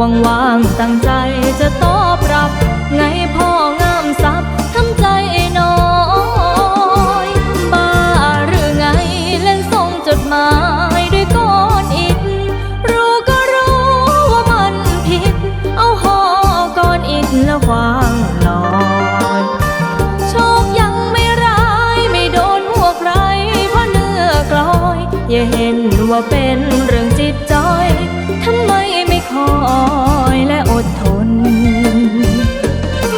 ว่างๆตั้งใจจะตอบรับ ไงพ่องามซับทำใจน้อยบ้าหรือไงเล่นส่งจดหมายด้วยก้อนอิฐรู้ก็รู้ว่ามันผิด เอาห่อก้อนอิฐแล้ววางลอยโชคยังไม่ร้ายไม่โดนหัวใครเพราะเนื้อกลอย อย่าเห็นว่าเป็นเรื่องจิตจอยทำไม คอยและอดทน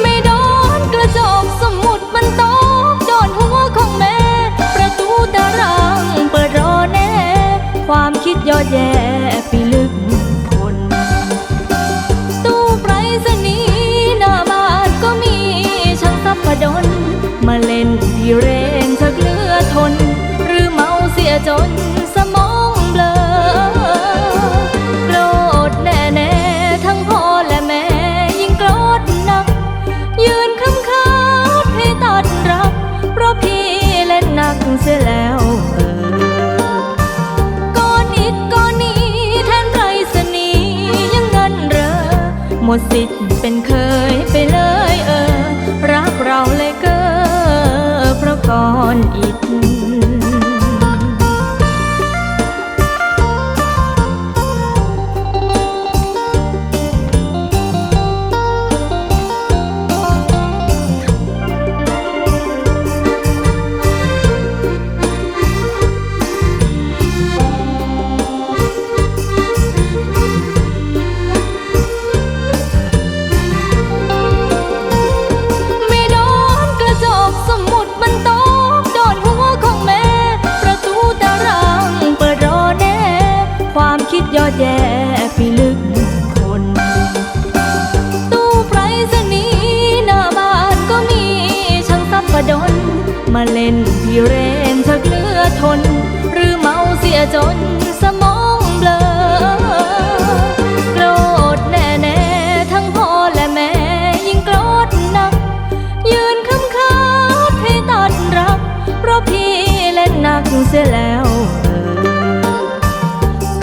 ไม่โดนกระจกสมุดมันตกโดนหัวของแม่ ประตูตารางเปิดรอแน่ ความคิดยอดแย่ นหนักเสียแล้วเออก้อนอิดก้อนนี้แทนไรสนียังเงินเรอหมดสิทธิ์เป็นเคยไปเลยเออ รักเราเลยเกอเพราะก่อนอิด ทน หรือเมาเสียจนสมองเบลอโกรธแน่แน่ๆทั้งพ่อและแม่ยิ่งโกรธหนัก ยืนคำคาดให้ตัดรักเพราะพี่เล่นหนักเสียแล้ว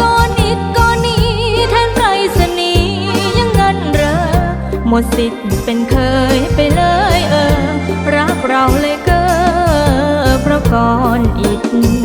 ก้อนอิดก้อนนี้แทนไรสนีย์ยังเงินเหรอหมดสิทธิ์เป็นเคยไปเลยเออ รักเราเลย ก่อนอีก